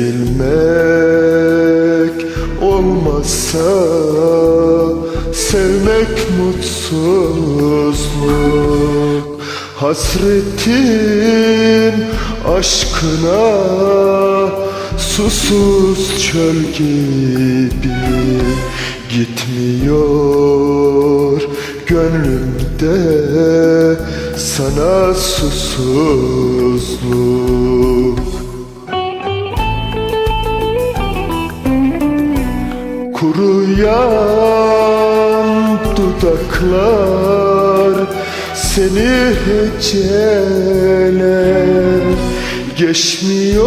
Sevilmek olmazsa Sevmek mutsuzluk. Hasretin aşkına Susuz çöl gibi Gitmiyor. Gönlümde sana susuzluk Kuruyan dudaklar seni heceler Geçmiyor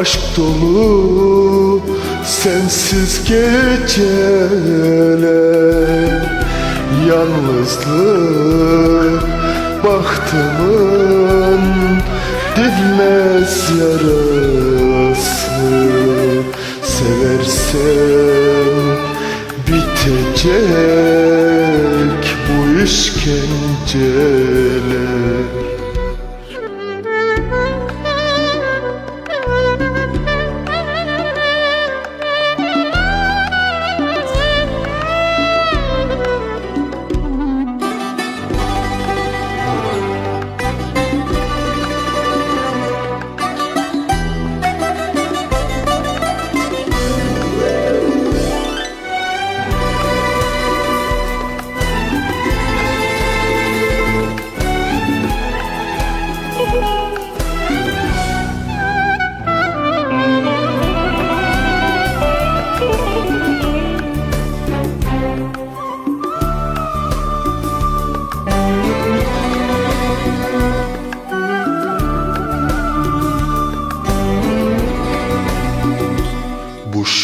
aşk dolu sensiz geceler. Yalnızlık bahtımın dinmez yarası bitecek bu işkenceler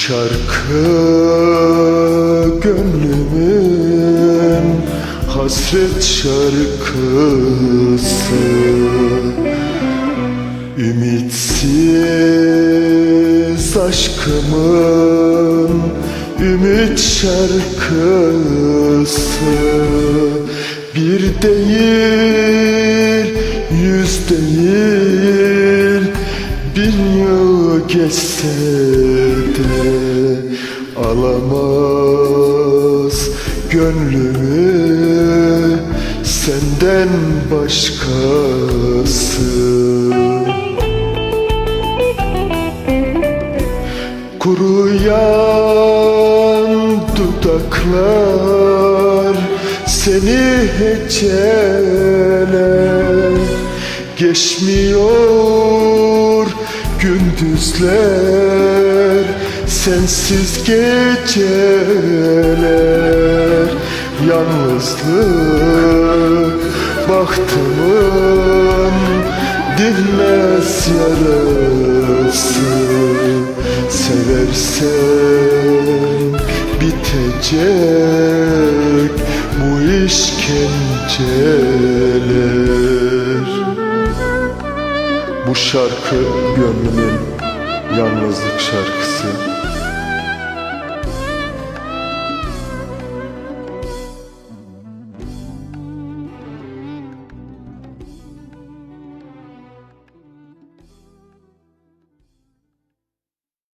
şarkı gönlümün hasret şarkısı. Ümitsiz aşkımın ümit şarkısı. Bir değil, alamaz gönlümü senden başkası. Kuruyan dudaklar seni heceler Geçmiyor gündüzler sensiz geceler Yalnızlık bahtımın dinmez yarası. Seversen bitecek bu işkenceler. Bu şarkı gönlümün yalnızlık şarkısı